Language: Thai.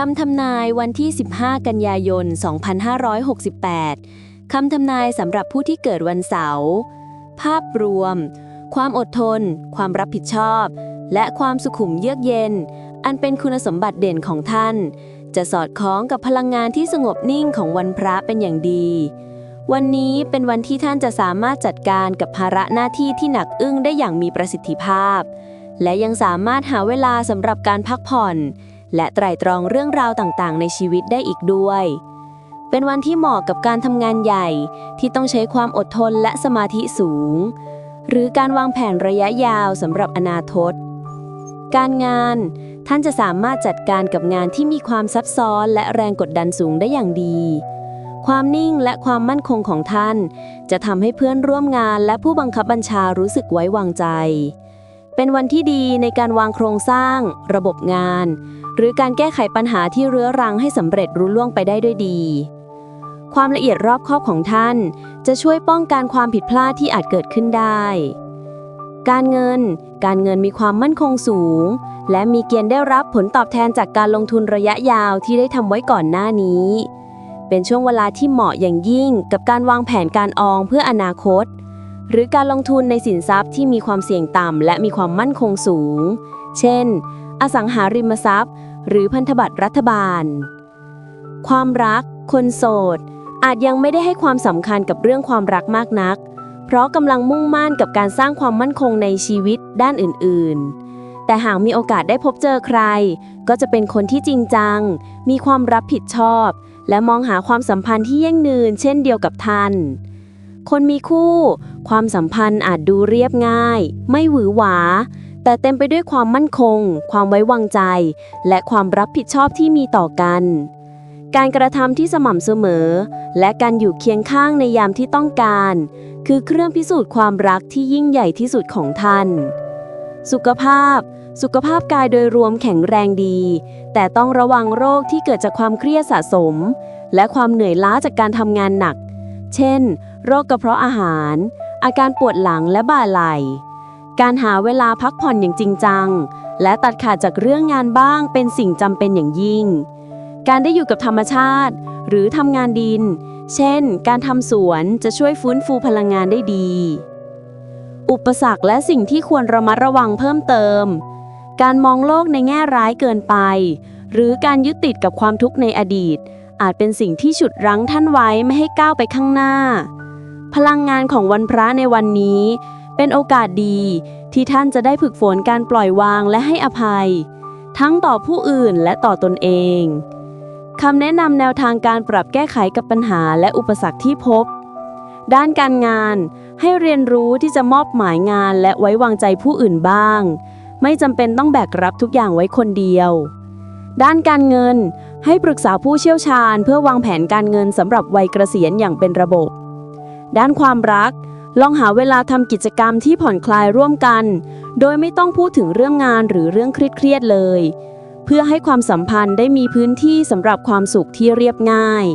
คำทำนายวันที่ 15 กันยายน 2568 คำทำนายสำหรับผู้ที่เกิดวันเสาร์ ภาพรวม ความอดทน ความรับผิดชอบ และความสุขุมเยือกเย็น อันเป็นคุณสมบัติเด่นของท่าน จะสอดคล้องกับพลังงานที่สงบนิ่งของวันพระเป็นอย่างดี วันนี้เป็นวันที่ท่านจะสามารถจัดการกับภาระหน้าที่ที่หนักอึ้งได้อย่างมีประสิทธิภาพ และยังสามารถหาเวลาสำหรับการพักผ่อน และไตร่ตรองเรื่องราวต่างๆ ในชีวิตได้อีกด้วย เป็นวันที่เหมาะกับการทำงานใหญ่ที่ต้องใช้ความอดทนและสมาธิสูง หรือการวางแผนระยะยาวสำหรับอนาคต การงานท่านจะสามารถจัดการกับงานที่มีความซับซ้อนและแรงกดดันสูงได้อย่างดี ความนิ่งและความมั่นคงของท่าน จะทำให้เพื่อนร่วมงานและผู้บังคับบัญชารู้สึกไว้วางใจ เป็นวันที่ดีในการวางโครงสร้าง ระบบงาน หรือการแก้ไขปัญหาที่เรื้อรังให้สำเร็จรุ่ล่วงไปได้ด้วยดี ความละเอียดรอบคอบของท่าน จะช่วยป้องกันความผิดพลาดที่อาจเกิดขึ้นได้ การเงิน การเงินมีความมั่นคงสูง และมีเกณฑ์ได้รับผลตอบแทนจากการลงทุนระยะยาวที่ได้ทำไว้ก่อนหน้านี้ เป็นช่วงเวลาที่เหมาะอย่างยิ่งกับการวางแผนการออมเพื่ออนาคต หรือการลงทุนในสินทรัพย์ที่มีความเสี่ยงต่ำและมีความมั่นคงสูง เช่น อสังหาริมทรัพย์ หรือพันธบัตรรัฐบาล ความรัก คนโสด อาจยังไม่ได้ให้ความสำคัญกับเรื่องความรักมากนัก เพราะกำลังมุ่งมั่นกับการสร้างความมั่นคงในชีวิตด้านอื่น ๆ แต่หากมีโอกาสได้พบเจอใคร ก็จะเป็นคนที่จริงจัง มีความรับผิดชอบ และมองหาความสัมพันธ์ที่ยั่งยืนเช่นเดียวกับท่าน คนมีคู่ ความสัมพันธ์อาจดูเรียบง่าย ไม่หวือหวา แต่เต็มไปด้วยความมั่นคง ความไว้วางใจ และความรับผิดชอบที่มีต่อกัน การกระทำที่สม่ำเสมอ และการอยู่เคียงข้างในยามที่ต้องการ คือเครื่องพิสูจน์ความรักที่ยิ่งใหญ่ที่สุดของท่าน สุขภาพ สุขภาพกายโดยรวมแข็งแรงดี แต่ต้องระวังโรคที่เกิดจากความเครียดสะสม และความเหนื่อยล้าจากการทำงานหนัก เช่น โรคกระเพาะอาหาร อาการปวดหลังและบ่าไหล่ การหาเวลาพักผ่อนอย่างจริงจัง และตัดขาดจากเรื่องงานบ้างเป็นสิ่งจำเป็นอย่างยิ่ง การได้อยู่กับธรรมชาติ หรือทำงานดิน เช่น การทำสวนจะช่วยฟื้นฟูพลังงานได้ดี อุปสรรคและสิ่งที่ควรระมัดระวังเพิ่มเติม การมองโลกในแง่ร้ายเกินไป หรือการยึดติดกับความทุกข์ในอดีต อาจเป็นสิ่งที่ฉุดรั้งท่านไว้ไม่ให้ก้าวไปข้างหน้า พลังงานของวันพระในวันนี้ เป็นโอกาสดีที่ท่านจะได้ฝึกฝนการปล่อยวางและให้อภัย ทั้งต่อผู้อื่นและต่อตนเองคำแนะนำแนวทางการปรับแก้ไขกับปัญหาและอุปสรรคที่พบ ด้านการงานให้เรียนรู้ที่จะมอบหมายงานและไว้วางใจผู้อื่นบ้าง ไม่จำเป็นต้องแบกรับทุกอย่างไว้คนเดียว ด้านการเงิน ให้ปรึกษาผู้เชี่ยวชาญ เพื่อวางแผนการเงินสำหรับวัยเกษียณอย่างเป็นระบบ ด้านความรัก ลองหาเวลาทำกิจกรรมที่ผ่อนคลายร่วมกัน โดยไม่ต้องพูดถึงเรื่องงานหรือเรื่องเครียดๆเลย เพื่อให้ความสัมพันธ์ได้มีพื้นที่สำหรับความสุขที่เรียบง่าย